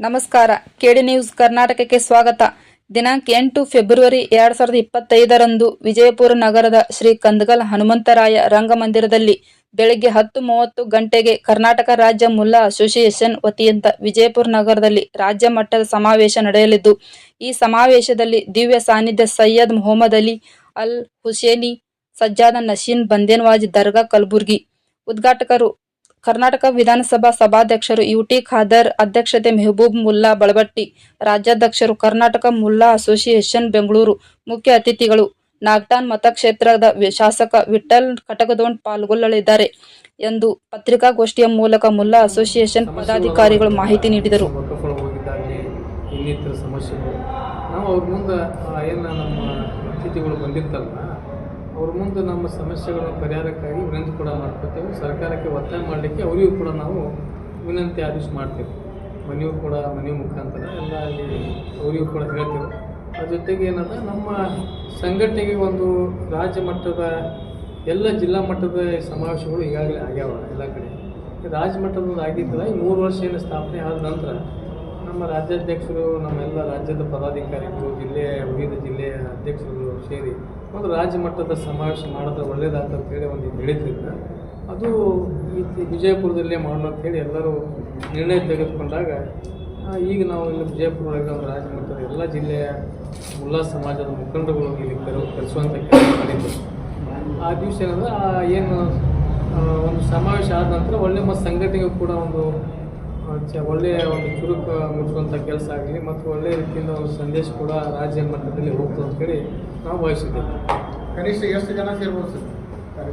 ನಮಸ್ಕಾರ. ಕೆಡಿ ನ್ಯೂಸ್ ಕರ್ನಾಟಕಕ್ಕೆ ಸ್ವಾಗತ. ದಿನಾಂಕ ಎಂಟು ಫೆಬ್ರವರಿ ಎರಡ್ ಸಾವಿರದ ಇಪ್ಪತ್ತೈದರಂದು ವಿಜಯಪುರ ನಗರದ ಶ್ರೀ ಕಂದಗಲ್ ಹನುಮಂತರಾಯ ರಂಗಮಂದಿರದಲ್ಲಿ ಬೆಳಗ್ಗೆ ಹತ್ತು ಮೂವತ್ತು ಗಂಟೆಗೆ ಕರ್ನಾಟಕ ರಾಜ್ಯ ಮುಲ್ಲಾ ಅಸೋಸಿಯೇಷನ್ ವತಿಯಿಂದ ವಿಜಯಪುರ ನಗರದಲ್ಲಿ ರಾಜ್ಯ ಮಟ್ಟದ ಸಮಾವೇಶ ನಡೆಯಲಿದ್ದು, ಈ ಸಮಾವೇಶದಲ್ಲಿ ದಿವ್ಯ ಸಾನ್ನಿಧ್ಯ ಸೈಯದ್ ಮೊಹಮ್ಮದ್ ಅಲಿ ಅಲ್ ಹುಸೇನಿ ಸಜ್ಜಾದ ನಶೀನ್ ಬಂದೇನ್ವಾಜ್ ದರ್ಗಾ, ಕಲಬುರ್ಗಿ ಉದ್ಘಾಟಕರು ಕರ್ನಾಟಕ ವಿಧಾನಸಭಾ ಸಭಾಧ್ಯಕ್ಷರು ಯುಟಿ ಖಾದರ್, ಅಧ್ಯಕ್ಷತೆ ಮೆಹಬೂಬ್ ಮುಲ್ಲಾ ಬಳಬಟ್ಟಿ, ರಾಜ್ಯಾಧ್ಯಕ್ಷರು ಕರ್ನಾಟಕ ಮುಲ್ಲಾ ಅಸೋಸಿಯೇಷನ್ ಬೆಂಗಳೂರು ಮುಖ್ಯ ಅತಿಥಿಗಳು, ನಾಗ್ಟಾನ್ ಮತಕ್ಷೇತ್ರದ ಶಾಸಕ ವಿಠಲ್ ಕಟಕದೋಣ್ ಪಾಲ್ಗೊಳ್ಳಲಿದ್ದಾರೆ ಎಂದು ಪತ್ರಿಕಾಗೋಷ್ಠಿಯ ಮೂಲಕ ಮುಲ್ಲಾ ಅಸೋಸಿಯೇಷನ್ ಪದಾಧಿಕಾರಿಗಳು ಮಾಹಿತಿ ನೀಡಿದರು. ಇನ್ನಿತರ ಸಮಸ್ಯೆಗಳು. ನಾವು ಅವ್ರ ಮುಂದೆ ಏನು ನಮ್ಮ ಅತಿಥಿಗಳು ಬಂದಿರ್ತಾರಲ್ಲ ಅವ್ರ ಮುಂದೆ ನಮ್ಮ ಸಮಸ್ಯೆಗಳ ಪರಿಹಾರಕ್ಕಾಗಿ ವಿನಂತಿ ಕೂಡ ಮಾಡ್ಕೊತೇವೆ ಸರ್ಕಾರಕ್ಕೆ ಒತ್ತಾಯ ಮಾಡಲಿಕ್ಕೆ ಅವರಿಗೂ ಕೂಡ ನಾವು ವಿನಂತಿ ಆದೇಶ ಮಾಡ್ತೇವೆ. ಮನೆಯೂ ಕೂಡ ಮನೆ ಮುಖಾಂತರ ಎಲ್ಲ ಅಲ್ಲಿ ಅವರಿಗೂ ಕೂಡ ಹೇಳ್ತೇವೆ. ಅದ್ರ ಜೊತೆಗೆ ಏನದ, ನಮ್ಮ ಸಂಘಟನೆಗೆ ಒಂದು ರಾಜ್ಯ ಮಟ್ಟದ ಎಲ್ಲ ಜಿಲ್ಲಾ ಮಟ್ಟದ ಸಮಾವೇಶಗಳು ಈಗಾಗಲೇ ಆಗ್ಯಾವ ಎಲ್ಲ ಕಡೆ. ರಾಜ್ಯ ಮಟ್ಟದ ಆಗಿದ್ದಲ್ಲ ಈ ಮೂರು ವರ್ಷ ಏನು ಸ್ಥಾಪನೆ ಆದ ನಂತರ ನಮ್ಮ ರಾಜ್ಯಾಧ್ಯಕ್ಷರು ನಮ್ಮೆಲ್ಲ ರಾಜ್ಯದ ಪದಾಧಿಕಾರಿಗಳು ಜಿಲ್ಲೆಯ ವಿವಿಧ ಜಿಲ್ಲೆಯ ಅಧ್ಯಕ್ಷರುಗಳು ಸೇರಿ ಒಂದು ರಾಜ್ಯ ಮಟ್ಟದ ಸಮಾವೇಶ ಮಾಡಿದ್ರೆ ಒಳ್ಳೇದಾಗ್ತದೆ ಅಂತೇಳಿ ಒಂದು ಹೇಳಿದ್ರಿಂದ ಅದು ಈ ವಿಜಯಪುರದಲ್ಲೇ ಮಾಡೋಣ ಅಂತೇಳಿ ಎಲ್ಲರೂ ನಿರ್ಣಯ ತೆಗೆದುಕೊಂಡಾಗ ಈಗ ನಾವು ಇಲ್ಲಿ ವಿಜಯಪುರ ಒಂದು ರಾಜ್ಯ ಮಟ್ಟದ ಎಲ್ಲ ಜಿಲ್ಲೆಯ ಮುಲ್ಲಾ ಸಮಾಜದ ಮುಖಂಡರುಗಳು ಇಲ್ಲಿ ಕರೆ ಕರೆಸುವಂಥ ಕೆಲಸ ಮಾಡಿದ್ದರು ಆ ದಿವಸ ಏನಂದ್ರೆ ಏನು ಒಂದು ಸಮಾವೇಶ ಆದ ನಂತರ ಒಳ್ಳೆ ಮತ್ತು ಸಂಘಟನೆಗೂ ಕೂಡ ಒಂದು ಒಳ್ಳೆಯ ಒಂದು ಚುರುಕು ಮುಚ್ಚುವಂಥ ಕೆಲಸ ಆಗಲಿ ಮತ್ತು ಒಳ್ಳೆಯ ರೀತಿಯಿಂದ ಒಂದು ಸಂದೇಶ ಕೂಡ ರಾಜ್ಯ ಮಟ್ಟದಲ್ಲಿ ಹೋಗ್ತದೆ ಅಂತೇಳಿ ನಾವು ಭಾವಿಸಿದ್ದೇವೆ. ಕನಿಷ್ಠ ಎಷ್ಟು ಜನ ಸೇರ್ಬೋದು ಸರ್?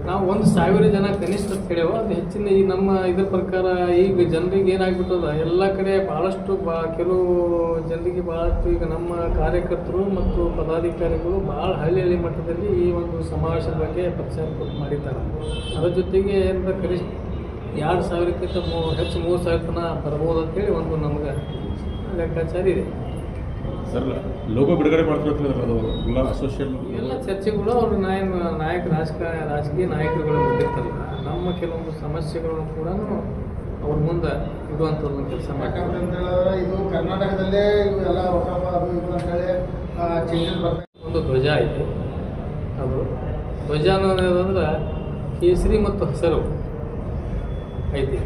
ನಾವು ಒಂದು ಸಾವಿರ ಜನ ಕನಿಷ್ಠ ಅಂತ ಹೇಳೇವ ಅದು ಹೆಚ್ಚಿನ ಈ ನಮ್ಮ ಇದ್ರ ಪ್ರಕಾರ ಈಗ ಜನರಿಗೆ ಏನಾಗ್ಬಿಟ್ಟದ ಎಲ್ಲ ಕಡೆ ಭಾಳಷ್ಟು ಬಾ ಕೆಲವು ಜನರಿಗೆ ಭಾಳಷ್ಟು ಈಗ ನಮ್ಮ ಕಾರ್ಯಕರ್ತರು ಮತ್ತು ಪದಾಧಿಕಾರಿಗಳು ಭಾಳ ಹಳ್ಳಿ ಹಳ್ಳಿ ಮಟ್ಟದಲ್ಲಿ ಈ ಒಂದು ಸಮಾವೇಶದ ಬಗ್ಗೆ ಪ್ರಚಾರ ಮಾಡಿದ್ದಾರೆ. ಅದರ ಜೊತೆಗೆ ಏನಂದ್ರೆ ಕನಿಷ್ಠ ಎರಡು ಸಾವಿರಕ್ಕಿಂತ ಮೂ ಹೆಚ್ಚು ಮೂರು ಸಾವಿರ ತನಕ ಬರ್ಬೋದು ಅಂತೇಳಿ ಒಂದು ನಮ್ಗೆ ಲೆಕ್ಕಾಚಾರ ಇದೆ. ಸರ್ ಲೋಗೋ ಬಿಡುಗಡೆ ಮಾಡ್ತಿರ್ತಾರೆ ಅದು ಮುಲ್ಲಾ ಅಸೋಸಿಯೇಷನ್ ಎಲ್ಲ ಚರ್ಚೆಗಳು ಅವರು ನಾಯ ನಾಯಕ ರಾಜಕೀಯ ರಾಜಕೀಯ ನಾಯಕರುಗಳು ಬಂದಿರ್ತಾರಲ್ಲ ನಮ್ಮ ಕೆಲವೊಂದು ಸಮಸ್ಯೆಗಳನ್ನು ಕೂಡ ಅವ್ರ ಮುಂದೆ ಇಡುವಂಥದ್ದು ಕೆಲಸ ಮಾಡ್ತಾರೆ. ಇದು ಕರ್ನಾಟಕದಲ್ಲೇ ಇವು ಎಲ್ಲ ವಕಾಫ ಅದು ಇದು ಅಂತೇಳಿ ಚೇಂಜಸ್ ಒಂದು ಧ್ವಜ ಐತೆ ಅದು ಧ್ವಜ ಅನ್ನೋದಂದ್ರೆ ಕೇಸರಿ ಮತ್ತು ಹಸಿರು. ಐತಿ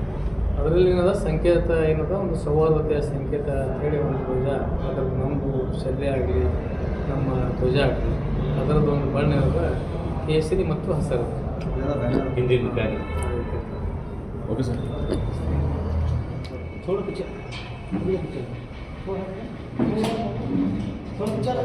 ಅದರಲ್ಲಿ ಏನದ? ಸಂಕೇತ ಏನದ? ಒಂದು ಸೌಹಾರ್ದತೆಯ ಸಂಕೇತ ಹೇಳಿ ಒಂದು ಧ್ವಜ. ಅದ್ರದ್ದು ನಮ್ಮದು ಶಲ್ಯ ಆಗಲಿ ನಮ್ಮ ಧ್ವಜ ಆಗಲಿ ಅದರದ್ದು ಒಂದು ಬಣ್ಣ ಇರೋದ ಕೇಸರಿ ಮತ್ತು ಹಸಿರು. ಹಿಂದಿನ ಕಾರ್ಯ ಓಕೆ ಸರ್. ಥೋಡ ಪಿಚ್ಚರ್. ಥೋಡ ಪಿಚ್ಚರ್.